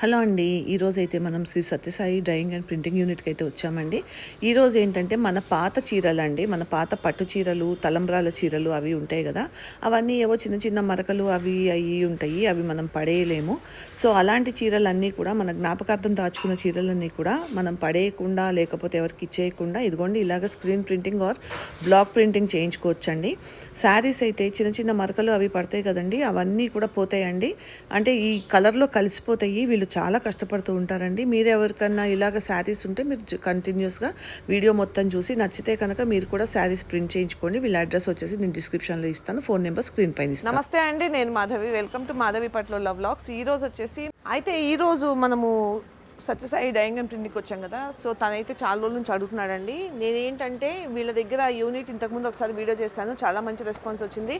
Hello అండి ఈరోజు అయితే మనం Shri Sathya Sai drawing and printing యూనిట్కి అయితే వచ్చామండి. ఈరోజు ఏంటంటే మన పాత చీరలు అండి మన పాత పట్టు చీరలు తలంబ్రాల చీరలు అవి ఉంటాయి కదా. అవన్నీ ఏవో చిన్న చిన్న మరకలు అవి అవి ఉంటాయి అవి మనం పడేయలేము. సో అలాంటి చీరలన్నీ కూడా మన జ్ఞాపకార్థం దాచుకున్న చీరలన్నీ కూడా మనం పడేయకుండా లేకపోతే ఎవరికి ఇచ్చేయకుండా ఇదిగోండి ఇలాగ screen printing or block printing చేయించుకోవచ్చండి. Saris అయితే చిన్న చిన్న మరకలు అవి పడతాయి కదండి అవన్నీ కూడా పోతాయండి. అంటే ఈ కలర్లో కలిసిపోతాయి వీళ్ళు చాలా కష్టపడుతూ ఉంటారండి. మీరు ఎవరికన్నా ఇలాగ శారీస్ ఉంటే మీరు కంటిన్యూస్గా వీడియో మొత్తం చూసి నచ్చితే కనుక మీరు కూడా శారీస్ ప్రింట్ చేయించుకోండి. వీళ్ళ అడ్రస్ వచ్చేసి నేను డిస్క్రిప్షన్లో ఇస్తాను. ఫోన్ నెంబర్ స్క్రీన్ పైన ఇస్తాను. నమస్తే అండి. నేను మాధవి. వెల్కమ్ టు మాధవి పట్ల లవ్ వ్లాగ్స్. ఈ రోజు వచ్చేసి అయితే ఈరోజు మనము సత్యసాయి డైయింగ్ అండ్ వచ్చాం కదా సో తనైతే చాలా రోజుల నుంచి అడుగుతున్నాడండి. నేనేంటంటే వీళ్ళ దగ్గర యూనిట్ ఇంతకుముందు ఒకసారి వీడియో చేశాను చాలా మంచి రెస్పాన్స్ వచ్చింది.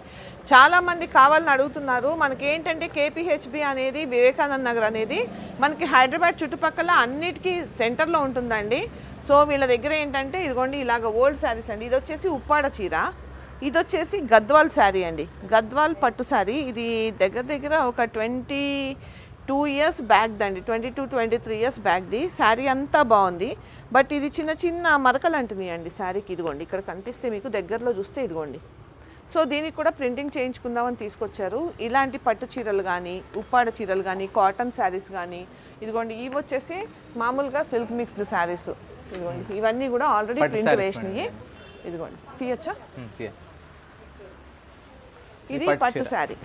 చాలామంది కావాలని అడుగుతున్నారు. మనకి ఏంటంటే కేపీహెచ్బి అనేది వివేకానంద నగర్ అనేది మనకి హైదరాబాద్ చుట్టుపక్కల అన్నిటికీ సెంటర్లో ఉంటుందండి. సో వీళ్ళ దగ్గర ఏంటంటే ఇదిగోండి ఇలాగ ఓల్డ్ శారీస్ అండి. ఇది వచ్చేసి ఉప్పాడ చీర ఇది వచ్చేసి గద్వాల్ శారీ అండి. గద్వాల్ పట్టు శారీ. ఇది దగ్గర దగ్గర ఒక ట్వంటీ టూ ఇయర్స్ బ్యాక్ దండి twenty two twenty three years బ్యాక్ది sari అంతా బాగుంది. బట్ ఇది చిన్న చిన్న మరకలు అంటున్నాయి అండి శారీకి ఇదిగోండి. ఇక్కడ కనిపిస్తే మీకు దగ్గరలో చూస్తే ఇదిగోండి. సో దీనికి కూడా ప్రింటింగ్ చేయించుకుందామని తీసుకొచ్చారు. ఇలాంటి పట్టు చీరలు కానీ ఉప్పాడ చీరలు కానీ కాటన్ శారీస్ కానీ ఇదిగోండి ఇవి వచ్చేసి మామూలుగా సిల్క్ మిక్స్డ్ శారీస్. ఇదిగోండి ఇవన్నీ కూడా ఆల్రెడీ ప్రింట్ వేసినాయి ఇదిగోండి తీయచ్చా. ఇది పట్టు. శారీ.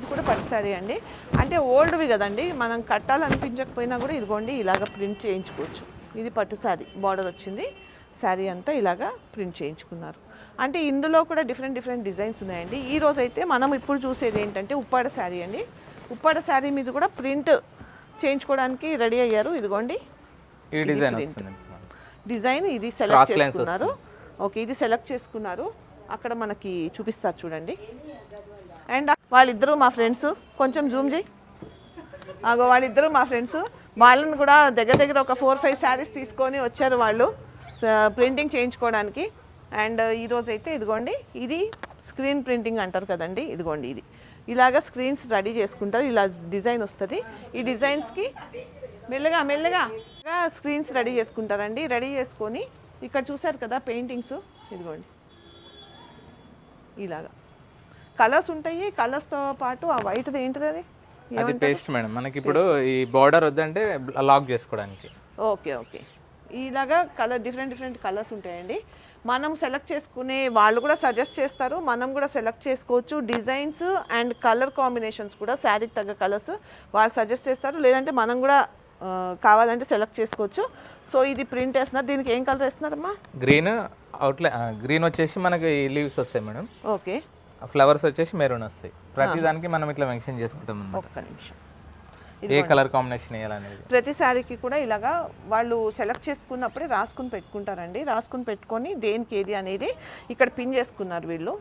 ఇది కూడా పట్టు శారీ అండి. అంటే ఓల్డ్వి కదండి మనం కట్టాలనిపించకపోయినా కూడా ఇదిగోండి ఇలాగ ప్రింట్ చేయించుకోవచ్చు. ఇది పట్టు శారీ బార్డర్ వచ్చింది శారీ అంతా ఇలాగా ప్రింట్ చేయించుకున్నారు. అంటే ఇందులో కూడా డిఫరెంట్ డిఫరెంట్ డిజైన్స్ ఉన్నాయండి. ఈ రోజు అయితే మనం ఇప్పుడు చూసేది ఏంటంటే ఉప్పాడ శారీ అండి. ఉప్పాడ శారీ మీద కూడా ప్రింట్ చేయించుకోవడానికి రెడీ అయ్యారు. ఇదిగోండి ఈ డిజైన్ ఇది సెలెక్ట్ చేసుకున్నారు. ఓకే ఇది సెలెక్ట్ చేసుకున్నారు. అక్కడ మనకి చూపిస్తారు చూడండి. అండ్ వాళ్ళిద్దరూ మా ఫ్రెండ్స్. కొంచెం జూమ్ చేయి. అగో వాళ్ళిద్దరూ మా ఫ్రెండ్స్. వాళ్ళని కూడా దగ్గర దగ్గర ఒక ఫోర్ ఫైవ్ శారీస్ తీసుకొని వచ్చారు వాళ్ళు ప్రింటింగ్ చేయించుకోవడానికి. అండ్ ఈరోజు అయితే ఇదిగోండి ఇది స్క్రీన్ ప్రింటింగ్ అంటారు కదండి ఇదిగోండి ఇది. ఇలాగ స్క్రీన్స్ రెడీ చేసుకుంటారు ఇలా డిజైన్ వస్తుంది. ఈ డిజైన్స్కి మెల్లగా మెల్లగా స్క్రీన్స్ రెడీ చేసుకుంటారండి. రెడీ చేసుకొని ఇక్కడ చూసారు కదా పెయింటింగ్స్ ఇదిగోండి. ఇలాగా. కలర్స్ ఉంటాయి కలర్స్తో పాటు ఆ వైట్ది ఏంటిది అది? అది పేస్ట్ మేడం. మనకి ఇప్పుడు ఈ బార్డర్ వద్దంటే లాక్ చేసుకోవడానికి. Okay okay. ఇలాగా కలర్ డిఫరెంట్ డిఫరెంట్ కలర్స్ ఉంటాయండి. మనం సెలెక్ట్ చేసుకునే వాళ్ళు కూడా సజెస్ట్ చేస్తారు. మనం కూడా సెలెక్ట్ చేసుకోవచ్చు. డిజైన్స్ అండ్ కలర్ కాంబినేషన్స్ కూడా శారీకి తగ్గ కలర్స్ వాళ్ళు సజెస్ట్ చేస్తారు. లేదంటే మనం కూడా కావాలంటే సెలెక్ట్ చేసుకోవచ్చు. సో ఇది ప్రింట్ వేస్తున్నారు. దీనికి ఏం కలర్ వేస్తున్నారమ్మా? గ్రీన్ అవుట్లై గ్రీన్ వచ్చేసి మనకి లీవ్స్ వస్తాయి మేడం. ఓకే. ఫ్లవర్స్ వచ్చేసి మెరూన్ వస్తాయి. ప్రతి దానికి మనం ఇట్లా మెన్షన్ చేసుకుంటాం ఒక్క నిమిషం. ఏ కలర్ కాంబినేషన్ వేయాలనేది. ప్రతి శారీకి కూడా ఇలాగా వాళ్ళు సెలెక్ట్ చేసుకున్నప్పుడే రాసుకుని పెట్టుకుంటారండి. రాసుకుని పెట్టుకొని దేనికి ఏది అనేది ఇక్కడ పిన్ చేసుకున్నారు వీళ్ళు.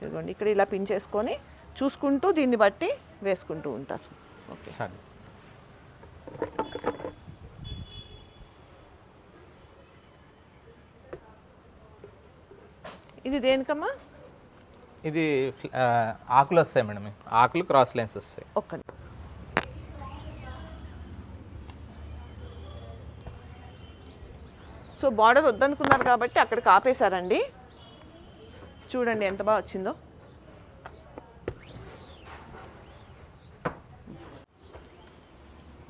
ఇదిగోండి ఇక్కడ ఇలా పిన్ చేసుకొని చూసుకుంటూ దీన్ని బట్టి వేసుకుంటూ ఉంటారు. ఓకే. ఇది దేనికమ్మా? ఇది ఆకులు వస్తాయి మేడం. ఆకులు క్రాస్ లైన్స్ వస్తాయి. ఒక్క సో బార్డర్ వద్దనుకున్నారు కాబట్టి అక్కడికి ఆపేశారండి చూడండి ఎంత బాగా వచ్చిందో.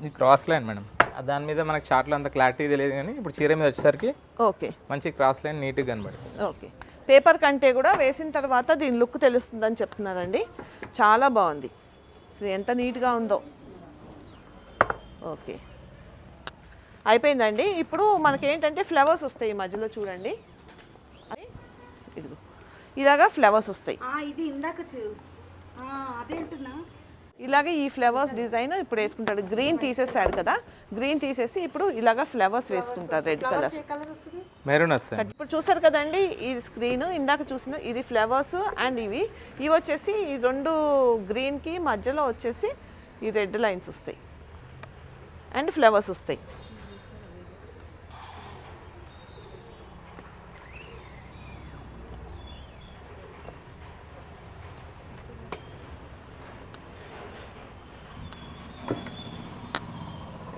ఇది క్రాస్ లైన్ మేడం. దాని మీద మనకి చార్ట్లో అంత క్లారిటీ తెలియదు కానీ ఇప్పుడు చీర మీద వచ్చేసరికి ఓకే. మంచి క్రాస్ లైన్ నీట్గా కనబడుతుంది. ఓకే. పేపర్ కంటే కూడా వేసిన తర్వాత దీని లుక్ తెలుస్తుందని చెప్తున్నారండి. చాలా బాగుంది. అసలు ఎంత నీట్గా ఉందో. ఓకే. అయిపోయిందండి. ఇప్పుడు మనకి ఏంటంటే ఫ్లవర్స్ వస్తాయి ఈ మధ్యలో చూడండి. ఇదిగో. ఇలాగా ఫ్లవర్స్ వస్తాయి. ఇది ఇందాక అదేంటున్నా ఇలాగే ఈ ఫ్లవర్స్ డిజైన్ ఇప్పుడు వేసుకుంటాడు. గ్రీన్ తీసేసాడు కదా. గ్రీన్ తీసేసి ఇప్పుడు ఇలాగా ఫ్లవర్స్ వేసుకుంటారు రెడ్ కలర్ ఏ కలర్ వస్తుంది? మెరూన్ వస్తాయి ఇప్పుడు చూసారు కదండి ఈ స్క్రీన్ ఇందాక చూసిన ఇది ఫ్లవర్స్ అండ్ ఇవి. ఇవి వచ్చేసి ఈ రెండు గ్రీన్కి మధ్యలో వచ్చేసి ఈ రెడ్ లైన్స్ వస్తాయి. అండ్ ఫ్లవర్స్ వస్తాయి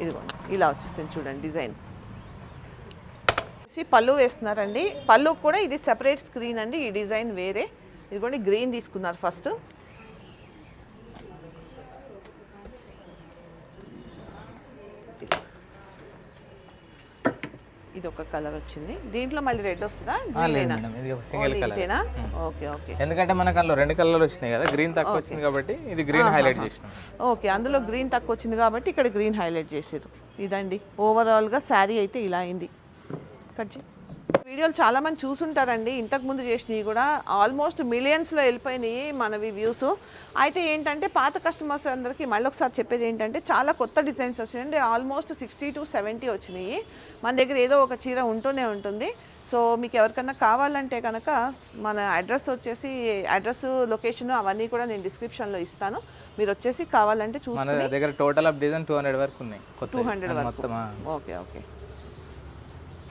ఇదిగోండి ఇలా వచ్చేసింది చూడండి డిజైన్. వచ్చేసి పళ్ళు వేస్తున్నారండి. పళ్ళు కూడా ఇది సెపరేట్ స్క్రీన్ అండి. ఈ డిజైన్ వేరే. ఇదిగోండి గ్రీన్ తీసుకున్నారు ఫస్ట్ ఇది ఒక కలర్ వచ్చింది. దీంట్లో మళ్ళీ రెడ్ వస్తుందా? లేదు? మేడం ఇది ఒక సింగిల్ కలర్ ఓకే ఓకే. ఎందుకంటే మనకు అందులో రెండు కలర్లు వచ్చినాయి కదా గ్రీన్ తక్కువ వచ్చింది కాబట్టి ఇది గ్రీన్ హైలైట్ చేసినాం. ఓకే అందులో గ్రీన్ తక్కువ వచ్చింది కాబట్టి ఇక్కడ గ్రీన్ హైలైట్ చేసారు ఇదండి ఓవరాల్గా శారీ అయితే ఇలా అయింది. కట్ చేయి. వీడియోలు చాలా మంది చూసుంటారండి. ఇంతకు ముందు చేసినవి కూడా ఆల్మోస్ట్ మిలియన్స్లో వెళ్ళిపోయినాయి మనవి వ్యూస్ అయితే ఏంటంటే పాత కస్టమర్స్ అందరికీ మళ్ళీ ఒకసారి చెప్పేది ఏంటంటే చాలా కొత్త డిజైన్స్ వచ్చినాయండి. ఆల్మోస్ట్ సిక్స్టీ టు సెవెంటీ వచ్చినాయి. మన దగ్గర ఏదో ఒక చీర ఉంటూనే ఉంటుంది. సో మీకు ఎవరికన్నా కావాలంటే కనుక మన అడ్రస్ వచ్చేసి అడ్రస్ లొకేషన్ అవన్నీ కూడా నేను డిస్క్రిప్షన్లో ఇస్తాను. మీరు వచ్చేసి కావాలంటే చూసి మన దగ్గర total of design two hundred వరకు ఉన్నాయి. కొత్త 200 వరకు. Okay okay.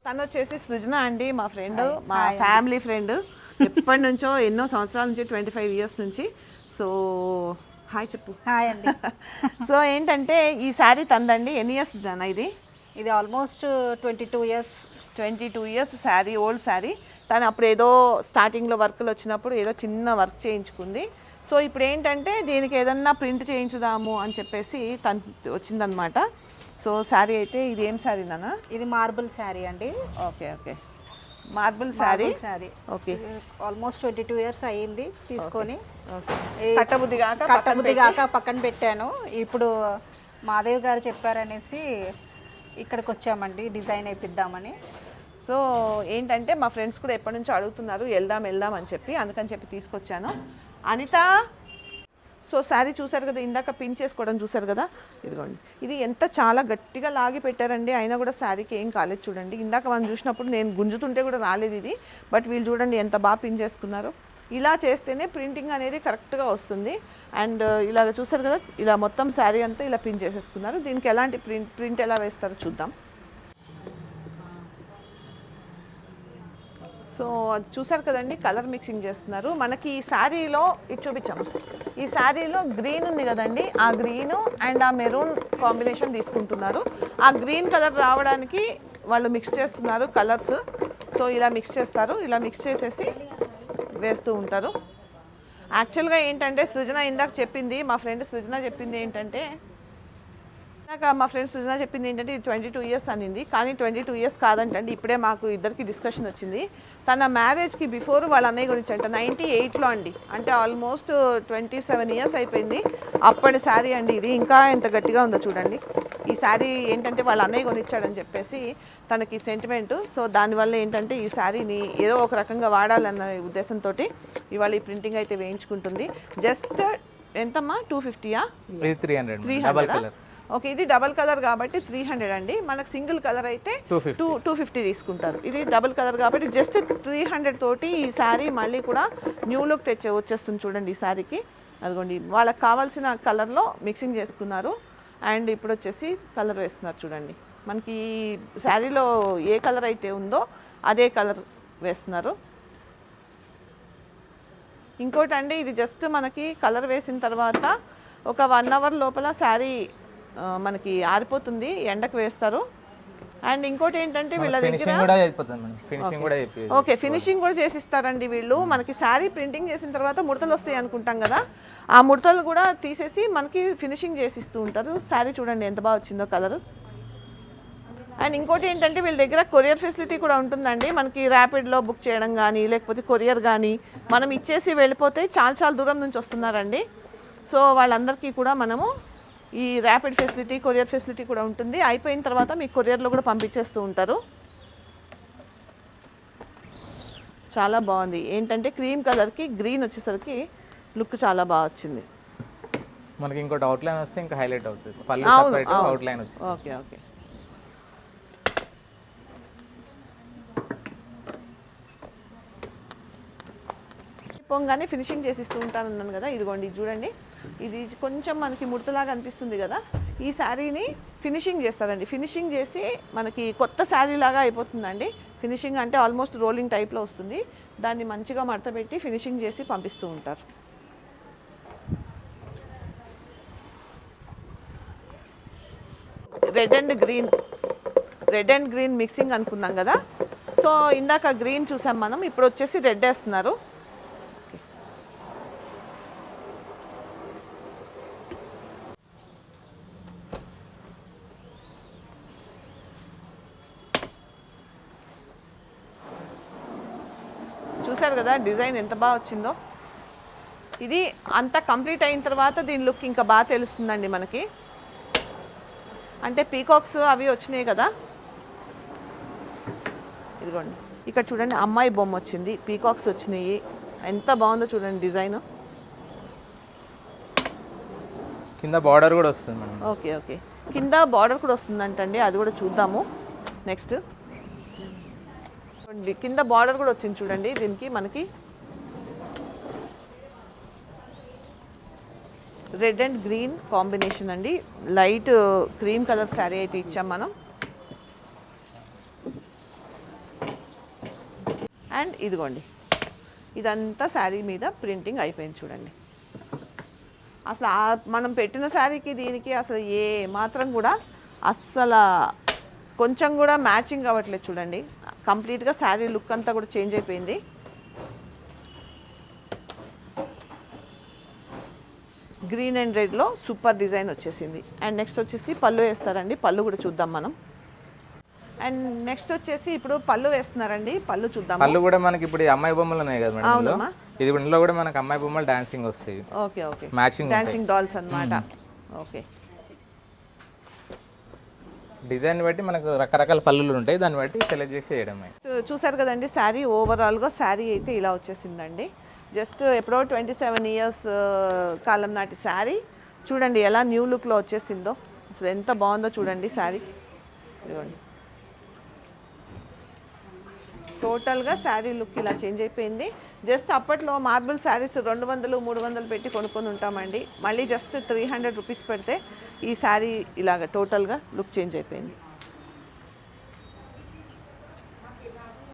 తను వచ్చేసి సృజన అండి మా ఫ్రెండ్ మా ఫ్యామిలీ ఫ్రెండ్. ఎప్పటి నుంచో ఎన్నో సంవత్సరాల నుంచి ట్వంటీ ఫైవ్ ఇయర్స్ నుంచి. సో హాయ్ చెప్పు. హాయ్ అండి. సో ఏంటంటే ఈ శారీ తందండి ఎన్ని ఇయర్స్ ఇది? ఇది almost twenty two years twenty two years sari old sari తను అప్పుడు ఏదో స్టార్టింగ్లో వర్క్లు వచ్చినప్పుడు ఏదో చిన్న వర్క్ చేయించుకుంది. సో ఇప్పుడు ఏంటంటే దీనికి ఏదన్నా ప్రింట్ చేయించుదాము అని చెప్పేసి తను వచ్చిందనమాట సో శారీ అయితే ఇది ఏం శారీ నాన్న? ఇది మార్బుల్ శారీ అండి. Okay okay. Marble sari sari okay. Almost twenty two years అయ్యింది తీసుకొని. కట్టబుద్ధి కాక కట్టబుద్ధి కాక పక్కన పెట్టాను. ఇప్పుడు మాదేవ్ గారు చెప్పారనేసి ఇక్కడికి వచ్చామండి డిజైన్ వేపిద్దామని. సో ఏంటంటే మా ఫ్రెండ్స్ కూడా ఎప్పటి నుంచో అడుగుతున్నారు వెళ్దాం వెళ్దాం అని చెప్పి అందుకని చెప్పి తీసుకొచ్చాను. అనిత సో శారీ చూసారు కదా ఇందాక పిన్ చేసుకోవడం చూసారు కదా? ఇదిగోండి. ఇది ఎంత చాలా గట్టిగా లాగి పెట్టారండి అయినా కూడా శారీకి ఏం కాలేదు చూడండి. ఇందాక మనం చూసినప్పుడు నేను గుంజుతుంటే కూడా రాలేదు ఇది బట్ వీళ్ళు చూడండి ఎంత బాగా పిన్ చేసుకున్నారు. ఇలా చేస్తేనే ప్రింటింగ్ అనేది కరెక్ట్గా వస్తుంది. అండ్ uh, ఇలా చూసారు కదా ఇలా మొత్తం శారీ అంతా ఇలా పిన్ చేసేసుకున్నారు. దీనికి ఎలాంటి ప్రింట్ ప్రింట్ ఎలా వేస్తారో చూద్దాం. సో అది చూసారు కదండి కలర్ మిక్సింగ్ చేస్తున్నారు. మనకి ఈ శారీలో ఇది చూపించాము ఈ శారీలో గ్రీన్ ఉంది కదండి ఆ గ్రీన్ అండ్ ఆ మెరూన్ కాంబినేషన్ తీసుకుంటున్నారు. ఆ గ్రీన్ కలర్ రావడానికి వాళ్ళు మిక్స్ చేస్తున్నారు కలర్స్. సో ఇలా మిక్స్ చేస్తారు. ఇలా మిక్స్ చేసేసి వేస్తూ ఉంటారు. యాక్చువల్గా ఏంటంటే సృజన ఇందాక చెప్పింది మా ఫ్రెండ్ సృజన చెప్పింది ఏంటంటే ఇందాక మా ఫ్రెండ్ సృజన చెప్పింది ఏంటంటే ఇది ట్వంటీ టూ ఇయర్స్ అనింది. కానీ ట్వంటీ టూ ఇయర్స్ కాదంటండి ఇప్పుడే మాకు ఇద్దరికి డిస్కషన్ వచ్చింది. తన మ్యారేజ్కి బిఫోర్ వాళ్ళ అన్నయ్య గురించి అంట నైంటీ ఎయిట్లో అండి. అంటే ఆల్మోస్ట్ ట్వంటీ సెవెన్ ఇయర్స్ అయిపోయింది. అప్పటి శారీ అండి ఇది. ఇంకా ఎంత గట్టిగా ఉందో చూడండి. ఈ శారీ ఏంటంటే వాళ్ళ అన్నయ్య కొనిచ్చాడని చెప్పేసి తనకి సెంటిమెంట్ సో దానివల్ల ఏంటంటే ఈ శారీని ఏదో ఒక రకంగా వాడాలన్న ఉద్దేశంతో ఇవాళ ఈ ప్రింటింగ్ అయితే వేయించుకుంటుంది. జస్ట్ ఎంతమ్మా? Two ఫిఫ్టీయా three hundred three hundred okay ఇది డబల్ కలర్ కాబట్టి త్రీ హండ్రెడ్ అండి. మనకు సింగిల్ కలర్ అయితే 250. టూ టూ ఫిఫ్టీ తీసుకుంటారు. ఇది డబల్ కలర్ కాబట్టి జస్ట్ త్రీ హండ్రెడ్ తోటి ఈ శారీ మళ్ళీ కూడా న్యూ లుక్ తెచ్చే వచ్చేస్తుంది చూడండి ఈ శారీకి. అదిగోండి వాళ్ళకి కావాల్సిన కలర్లో మిక్సింగ్ చేసుకున్నారు. అండ్ ఇప్పుడు వచ్చేసి కలర్ వేస్తున్నారు చూడండి. మనకి శారీలో ఏ కలర్ అయితే ఉందో అదే కలర్ వేస్తున్నారు. ఇంకోటి అండి ఇది జస్ట్ మనకి కలర్ వేసిన తర్వాత ఒక వన్ అవర్ లోపల శారీ మనకి ఆరిపోతుంది ఎండకు వేస్తారు. అండ్ ఇంకోటి ఏంటంటే వీళ్ళ దగ్గర ఫినిషింగ్ కూడా అయిపోతుంది మేడం ఫినిషింగ్ కూడా అయిపోయింది. ఓకే ఫినిషింగ్ కూడా చేసిస్తారండి వీళ్ళు. మనకి శారీ ప్రింటింగ్ చేసిన తర్వాత ముడతలు వస్తాయి అనుకుంటాం కదా. ఆ ముడతలు కూడా తీసేసి మనకి ఫినిషింగ్ చేసిస్తూ ఉంటారు. శారీ చూడండి ఎంత బాగా వచ్చిందో కలర్ అండ్ ఇంకోటి ఏంటంటే వీళ్ళ దగ్గర కొరియర్ ఫెసిలిటీ కూడా ఉంటుందండి. మనకి ర్యాపిడ్లో బుక్ చేయడం కానీ లేకపోతే కొరియర్ కానీ మనం ఇచ్చేసి వెళ్ళిపోతే చాలా చాలా దూరం నుంచి వస్తున్నారండి. సో వాళ్ళందరికీ కూడా మనము ఈ ర్యాపిడ్ ఫెసిలిటీ కొరియర్ ఫెసిలిటీ కూడా ఉంటుంది. అయిపోయిన తర్వాత మీకు కొరియర్లో కూడా పంపించేస్తూ ఉంటారు. చాలా బాగుంది. ఏంటంటే క్రీమ్ కలర్కి గ్రీన్ వచ్చేసరికి లుక్ చాలా బాగా వచ్చింది. మనకి ఇంకోటి అవుట్లైన్ వస్తే ఇంకా హైలైట్ అవుతుంది. పళ్ళు వచ్చింది ఓకే ఓకే. పొంగానే ఫినిషింగ్ చేసిస్తూ ఉంటాను అన్నాను కదా ఇదిగోండి ఇది చూడండి. ఇది కొంచెం మనకి ముడతలాగా అనిపిస్తుంది కదా. ఈ శారీని ఫినిషింగ్ చేస్తారండి. ఫినిషింగ్ చేసి మనకి కొత్త శారీ లాగా అయిపోతుందండి. ఫినిషింగ్ అంటే ఆల్మోస్ట్ రోలింగ్ టైప్లో వస్తుంది. దాన్ని మంచిగా మడతపెట్టి ఫినిషింగ్ చేసి పంపిస్తూ ఉంటారు. Red and green red and green mixing అనుకున్నాం కదా. సో ఇందాక గ్రీన్ చూసాం మనం. ఇప్పుడు వచ్చేసి రెడ్ వేస్తున్నారు చూసారు కదా డిజైన్ ఎంత బాగా వచ్చిందో. ఇది అంతా కంప్లీట్ అయిన తర్వాత దీని లుక్ ఇంకా బాగా తెలుస్తుందండి మనకి. అంటే పీకాక్స్ అవి వచ్చినాయి కదా. ఇదిగోండి. ఇక్కడ చూడండి అమ్మాయి బొమ్మ వచ్చింది. పీకాక్స్ వచ్చినాయి. ఎంత బాగుందో చూడండి డిజైన్. కింద బార్డర్ కూడా వస్తుంది ఓకే ఓకే. కింద బార్డర్ కూడా వస్తుందంటండి. అది కూడా చూద్దాము. నెక్స్ట్. కింద బార్డర్ కూడా వచ్చింది చూడండి. దీనికి మనకి రెడ్ అండ్ గ్రీన్ కాంబినేషన్ అండి. లైట్ క్రీమ్ కలర్ శారీ అయితే ఇచ్చాం మనం. అండ్ ఇదిగోండి. ఇదంతా శారీ మీద ప్రింటింగ్ అయిపోయింది చూడండి. అసలు మనం పెట్టిన శారీకి దీనికి అసలు ఏ మాత్రం కూడా అస్సలు కొంచెం కూడా మ్యాచింగ్ అవ్వట్లేదు చూడండి. కంప్లీట్గా శారీ లుక్ అంతా కూడా చేంజ్ అయిపోయింది. గ్రీన్ అండ్ రెడ్లో సూపర్ డిజైన్ వచ్చేసింది. అండ్ నెక్స్ట్ వచ్చేసి పళ్ళు వేస్తారండి. పళ్ళు కూడా చూద్దాం మనం. అండ్ నెక్స్ట్ వచ్చేసి ఇప్పుడు పళ్ళు వేస్తున్నారండి. పళ్ళు చూద్దాం పళ్ళు కూడా మనకి ఇప్పుడు అమ్మాయి బొమ్మలు ఉన్నాయి కదా మేడం. ఇది ఇందులో కూడా మనకి అమ్మాయి బొమ్మలు డాన్సింగ్ వస్తాయి. Okay okay. Matching dancing dolls అన్నమాట. ఓకే. డిజైన్ బట్టి మనకు రకరకాల పళ్ళులు ఉంటాయి. దాన్ని బట్టి సెలెక్ట్ చేసి చేయడమే. చూసారు కదండి శారీ ఓవరాల్గా శారీ అయితే ఇలా వచ్చేసిందండి. జస్ట్ ఎప్పుడో ట్వంటీ సెవెన్ ఇయర్స్ కాలం నాటి శారీ. చూడండి ఎలా న్యూ లుక్లో వచ్చేసిందో. అసలు ఎంత బాగుందో చూడండి శారీ. ఇదిగోండి. టోటల్గా శారీ లుక్ ఇలా చేంజ్ అయిపోయింది. జస్ట్ అప్పట్లో మార్బుల్ శారీస్ రెండు వందలు మూడు వందలు పెట్టి కొనుక్కొని ఉంటామండి. మళ్ళీ జస్ట్ త్రీ హండ్రెడ్ రూపీస్ పెడితే ఈ శారీ ఇలాగ టోటల్గా లుక్ చేంజ్ అయిపోయింది.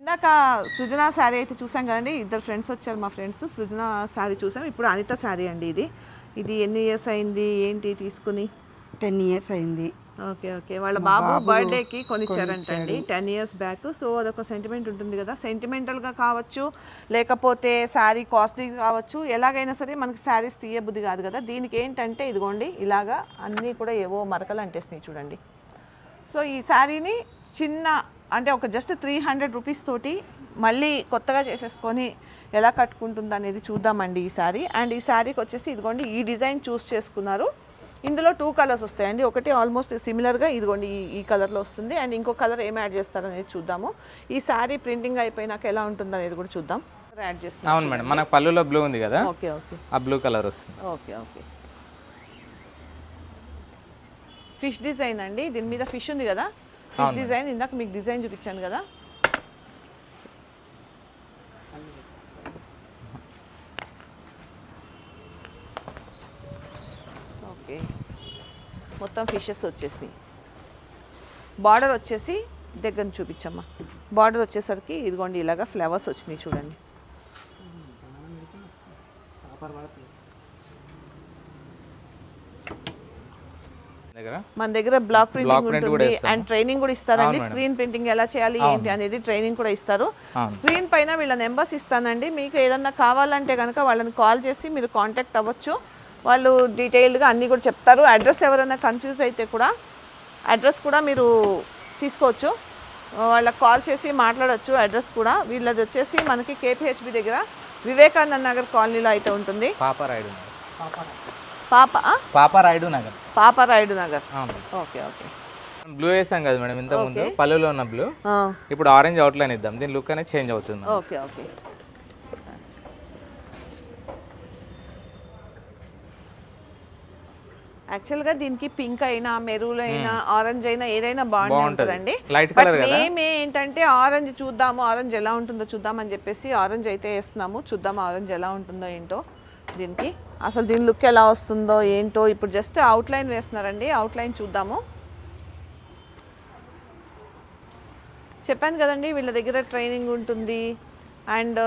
ఇందాక సృజన శారీ అయితే చూసాం కదండి. ఇద్దరు ఫ్రెండ్స్ వచ్చారు మా ఫ్రెండ్స్. సృజన శారీ చూసాం. ఇప్పుడు అనిత శారీ అండి ఇది. ఇది ఎన్ని ఇయర్స్ అయింది? ఏంటి తీసుకుని? టెన్ ఇయర్స్ అయింది. Okay okay. వాళ్ళ బాబు బర్త్డేకి కొనిచ్చారంటండి. టెన్ ఇయర్స్ బ్యాక్ సో అదొక సెంటిమెంట్ ఉంటుంది కదా. సెంటిమెంటల్గా కావచ్చు లేకపోతే శారీ కాస్ట్లీ కావచ్చు ఎలాగైనా సరే మనకి శారీస్ తీయబుద్ధి కాదు కదా. దీనికి ఏంటంటే ఇదిగోండి ఇలాగా అన్నీ కూడా ఏవో మరకలు అంటేసినాయి చూడండి. సో ఈ శారీని చిన్న అంటే ఒక జస్ట్ త్రీ హండ్రెడ్ రూపీస్ తోటి మళ్ళీ కొత్తగా చేసేసుకొని ఎలా కట్టుకుంటుంది అనేది చూద్దామండి ఈ శారీ. అండ్ ఈ శారీకి వచ్చేసి ఇదిగోండి ఈ డిజైన్ చూస్ చేసుకున్నారు. ఇందులో టూ కలర్స్ వస్తాయండి. ఒకటి ఆల్మోస్ట్ సిమిలర్గా ఇదిగోండి ఈ ఈ కలర్లో వస్తుంది. అండ్ ఇంకో కలర్ ఏం యాడ్ చేస్తారనేది చూద్దాము. ఈ శారీ ప్రింటింగ్ అయిపోయినాక ఎలా ఉంటుంది అనేది కూడా చూద్దాం. యాడ్ చేస్తాం. అవును మేడం మనకు పళ్ళులో బ్లూ ఉంది కదా? ఓకే ఓకే ఆ బ్లూ కలర్ వస్తుంది. ఓకే ఓకే ఫిష్ డిజైన్ అండి. దీని మీద ఫిష్ ఉంది కదా? ఫిష్ డిజైన్ ఇందాక మీకు డిజైన్ చూపించాను కదా? ఓకే. మొత్తం ఫిషెస్ వచ్చేసి బార్డర్ వచ్చేసి దగ్గర చూపించమ్మా. బార్డర్ వచ్చేసరికి ఇదిగోండి ఇలాగా ఫ్లవర్స్ వచ్చినాయి చూడండి. మన దగ్గర బ్లాక్ ప్రింటింగ్ ఉంటుంది. అండ్ ట్రైనింగ్ కూడా ఇస్తారండి. స్క్రీన్ ప్రింటింగ్ ఎలా చేయాలి ఏంటి అనేది ట్రైనింగ్ కూడా ఇస్తారు. స్క్రీన్ పైన వీళ్ళ నెంబర్స్ ఇస్తానండి. మీకు ఏదన్నా కావాలంటే కనుక వాళ్ళని కాల్ చేసి మీరు కాంటాక్ట్ అవ్వచ్చు. వాళ్ళు డీటెయిల్డ్గా అన్నీ కూడా చెప్తారు. అడ్రస్ ఎవరైనా కన్ఫ్యూజ్ అయితే కూడా అడ్రస్ కూడా మీరు తీసుకోవచ్చు. వాళ్ళకి కాల్ చేసి మాట్లాడొచ్చు అడ్రస్ కూడా. వీళ్ళది వచ్చేసి మనకి కేపీహెచ్బి దగ్గర వివేకానంద నగర్ కాలనీలో అయితే ఉంటుంది. పాప రాయుడు నగర్. పాప ఆ? Papa Rayudu Nagar. Paparayudu Nagar. Okay okay. Blue వేసాం కదా మేడం ఇంత ముందు పళ్ళులో ఉన్న బ్లూ. ఇప్పుడు ఆరెంజ్ అవుట్లైన్ ఇద్దాం. దీని లుక్ అనేది చేంజ్ అవుతుంది ఓకే ఓకే. యాక్చువల్గా దీనికి పింక్ అయినా మెరూన్ అయినా ఆరెంజ్ అయినా ఏదైనా బాగుంటుంది బాగుంటది. ఉంటుందండి Light బట్ colour కదా? మేము ఏంటంటే ఆరెంజ్ చూద్దాము ఆరెంజ్ ఎలా ఉంటుందో చూద్దామని చెప్పేసి ఆరెంజ్ అయితే వేస్తున్నాము. చూద్దాం ఆరెంజ్ ఎలా ఉంటుందో ఏంటో దీనికి. అసలు దీని లుక్ ఎలా వస్తుందో ఏంటో ఇప్పుడు జస్ట్ అవుట్లైన్ వేస్తున్నారండి. అవుట్లైన్ చూద్దాము. చెప్పాను కదండి వీళ్ళ దగ్గర ట్రైనింగ్ ఉంటుంది. అండ్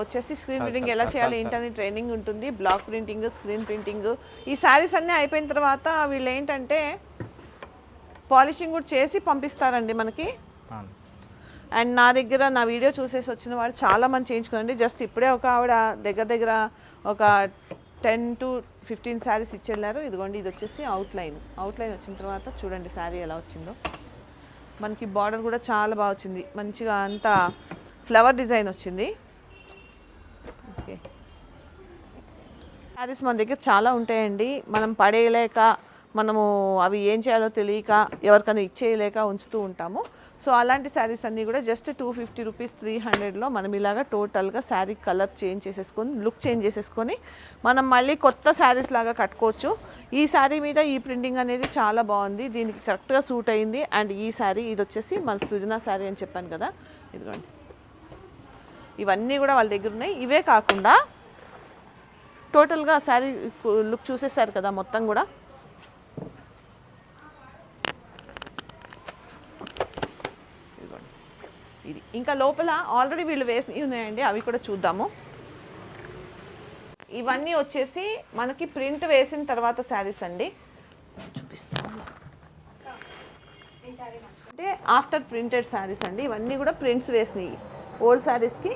వచ్చేసి స్క్రీన్ ప్రింటింగ్ ఎలా చేయాలి ఏంటని ట్రైనింగ్ ఉంటుంది. బ్లాక్ ప్రింటింగ్ స్క్రీన్ ప్రింటింగ్ ఈ శారీస్ అన్నీ అయిపోయిన తర్వాత వీళ్ళు ఏంటంటే పాలిషింగ్ కూడా చేసి పంపిస్తారండి మనకి. అండ్ నా దగ్గర నా వీడియో చూసేసి వచ్చిన వాళ్ళు చాలా మంది చేయించుకోండి జస్ట్ ఇప్పుడే ఒక ఆవిడ దగ్గర దగ్గర ఒక టెన్ టు ఫిఫ్టీన్ శారీస్ ఇచ్చెళ్ళారు. ఇదిగోండి ఇది వచ్చేసి అవుట్లైన్ అవుట్లైన్ వచ్చిన తర్వాత చూడండి శారీ ఎలా వచ్చిందో. మనకి బార్డర్ కూడా చాలా బాగా వచ్చింది. మంచిగా అంతా ఫ్లవర్ డిజైన్ వచ్చింది. ఓకే. శారీస్ మన దగ్గర చాలా ఉంటాయండి. మనం పడేయలేక మనము అవి ఏం చేయాలో తెలియక ఎవరికైనా ఇచ్చేయలేక ఉంచుతూ ఉంటాము. సో అలాంటి శారీస్ అన్నీ కూడా just two fifty rupees three హండ్రెడ్లో మనం ఇలాగా టోటల్గా శారీ కలర్ చేంజ్ చేసేసుకొని లుక్ చేంజ్ చేసేసుకొని మనం మళ్ళీ కొత్త శారీస్ లాగా కట్టుకోవచ్చు. ఈ శారీ మీద ఈ ప్రింటింగ్ అనేది చాలా బాగుంది. దీనికి కరెక్ట్గా సూట్ అయింది. అండ్ ఈ శారీ ఇది వచ్చేసి మన సృజన శారీ అని చెప్పాను కదా. ఇదిగోండి. ఇవన్నీ కూడా వాళ్ళ దగ్గర ఉన్నాయి. ఇవే కాకుండా టోటల్గా శారీ లుక్ చూసేసారు కదా మొత్తం కూడా. ఇది. ఇంకా లోపల ఆల్రెడీ వీళ్ళు వేసినవి ఉన్నాయండి అవి కూడా చూద్దాము. ఇవన్నీ వచ్చేసి మనకి ప్రింట్ వేసిన తర్వాత శారీస్ అండి. చూపిస్తాను. అంటే ఆఫ్టర్ ప్రింటెడ్ శారీస్ అండి. ఇవన్నీ కూడా ప్రింట్స్ వేసినాయి ఓల్డ్ శారీస్కి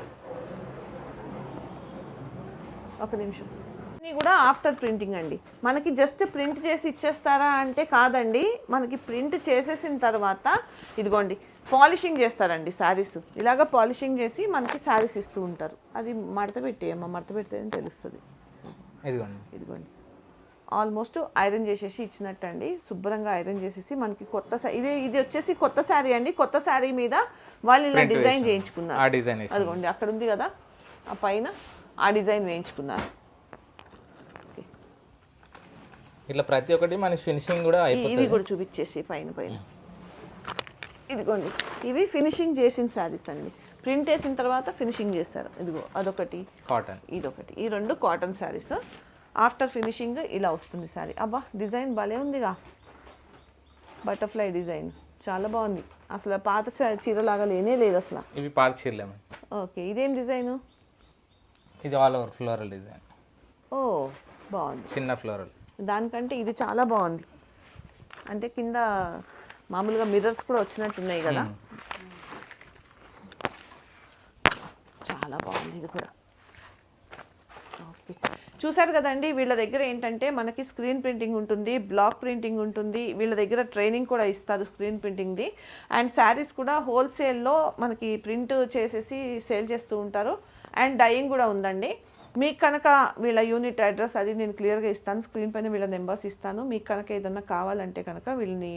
ఒక నిమిషం. ఇవన్నీ కూడా ఆఫ్టర్ ప్రింటింగ్ అండి. మనకి జస్ట్ ప్రింట్ చేసి ఇచ్చేస్తారా అంటే కాదండి. మనకి ప్రింట్ చేసేసిన తర్వాత ఇదిగోండి పాలిషింగ్ చేస్తారండి శారీస్ ఇలాగ పాలిషింగ్ చేసి మనకి శారీస్ ఇస్తూ ఉంటారు. అది మడత పెట్టేయమ్మా మడత పెడితేనే తెలుస్తుంది. ఇదిగోండి. ఇదిగోండి. ఆల్మోస్ట్ ఐరన్ చేసేసి ఇచ్చినట్టండి. శుభ్రంగా ఐరన్ చేసేసి మనకి కొత్త ఇది ఇది వచ్చేసి కొత్త శారీ అండి. కొత్త శారీ మీద వాళ్ళు ఇలా డిజైన్. చేయించుకున్నారు. ఆ డిజైన్ వేసి అదిగోండి అక్కడ ఉంది కదా. ఆ పైన ఆ డిజైన్ వేయించుకున్నారు. ఇట్లా ప్రతి ఒక్కటి మన ఫినిషింగ్ కూడా ఇవి కూడా చూపించేసి పైన పైన. ఇదిగోండి ఇవి ఫినిషింగ్ చేసిన శారీస్ అండి. ప్రింట్ వేసిన తర్వాత ఫినిషింగ్ చేస్తారు. ఇదిగో అదొకటి. కాటన్ ఇదొకటి. ఈ రెండు కాటన్ శారీస్. ఆఫ్టర్ ఫినిషింగ్ ఇలా వస్తుంది శారీ. అబ్బా డిజైన్ భలే ఉందిగా బటర్ఫ్లై డిజైన్. చాలా బాగుంది. అసలు పాత చ- చీరలాగా లేనే లేదు అసలు. ఇవి పార్క్ చీరలేము ఓకే ఇదేం డిజైను? ఇది ఆల్ ఓవర్ ఫ్లోరల్ డిజైన్. ఓ బాగుంది. చిన్న ఫ్లోరల్ దానికంటే ఇది చాలా బాగుంది. అంటే కింద మామూలుగా మిర్రర్స్ కూడా వచ్చినట్టున్నాయి కదా. చాలా బాగుంది ఇది కూడా. చూశారు చూసారు కదండి వీళ్ళ దగ్గర ఏంటంటే మనకి స్క్రీన్ ప్రింటింగ్ ఉంటుంది బ్లాక్ ప్రింటింగ్ ఉంటుంది వీళ్ళ దగ్గర ట్రైనింగ్ కూడా ఇస్తారు స్క్రీన్ ప్రింటింగ్ది అండ్ శారీస్ కూడా హోల్సేల్లో మనకి ప్రింట్ చేసేసి సేల్ చేస్తూ ఉంటారు. అండ్ డయింగ్ కూడా ఉందండి. మీకు కనుక వీళ్ళ యూనిట్ అడ్రస్ అది నేను క్లియర్గా ఇస్తాను స్క్రీన్ పైన వీళ్ళ నెంబర్స్ ఇస్తాను. మీకు కనుక ఏదన్నా కావాలంటే కనుక వీళ్ళని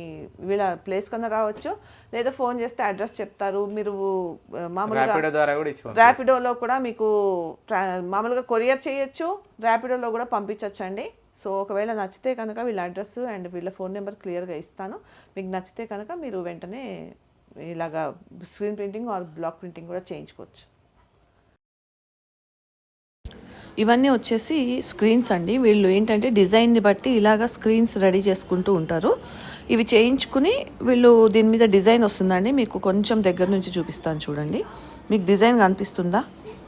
వీళ్ళ ప్లేస్ కన్నా రావచ్చు. లేదా ఫోన్ చేస్తే అడ్రస్ చెప్తారు. మీరు మామూలుగా. ర్యాపిడోలో కూడా మీకు మామూలుగా కొరియర్ చేయొచ్చు. ర్యాపిడోలో కూడా పంపించవచ్చు అండి సో ఒకవేళ నచ్చితే కనుక వీళ్ళ అడ్రస్ అండ్ వీళ్ళ ఫోన్ నెంబర్ క్లియర్గా ఇస్తాను. మీకు నచ్చితే కనుక మీరు వెంటనే ఇలాగా screen printing or block printing కూడా చేయించుకోవచ్చు. ఇవన్నీ వచ్చేసి స్క్రీన్స్ అండి. వీళ్ళు ఏంటంటే డిజైన్ని బట్టి ఇలాగా స్క్రీన్స్ రెడీ చేసుకుంటూ ఉంటారు. ఇవి చేయించుకుని వీళ్ళు దీని మీద డిజైన్ వస్తుందండి. మీకు కొంచెం దగ్గర నుంచి చూపిస్తాను చూడండి. మీకు డిజైన్ కనిపిస్తుందా?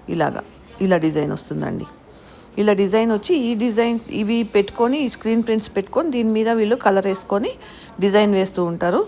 ఇలాగా. ఇలా డిజైన్ వస్తుందండి. ఇలా డిజైన్ వచ్చి ఈ డిజైన్ ఇవి పెట్టుకొని ఈ స్క్రీన్ ప్రింట్స్ పెట్టుకొని దీని మీద వీళ్ళు కలర్ వేసుకొని డిజైన్ వేస్తూ ఉంటారు.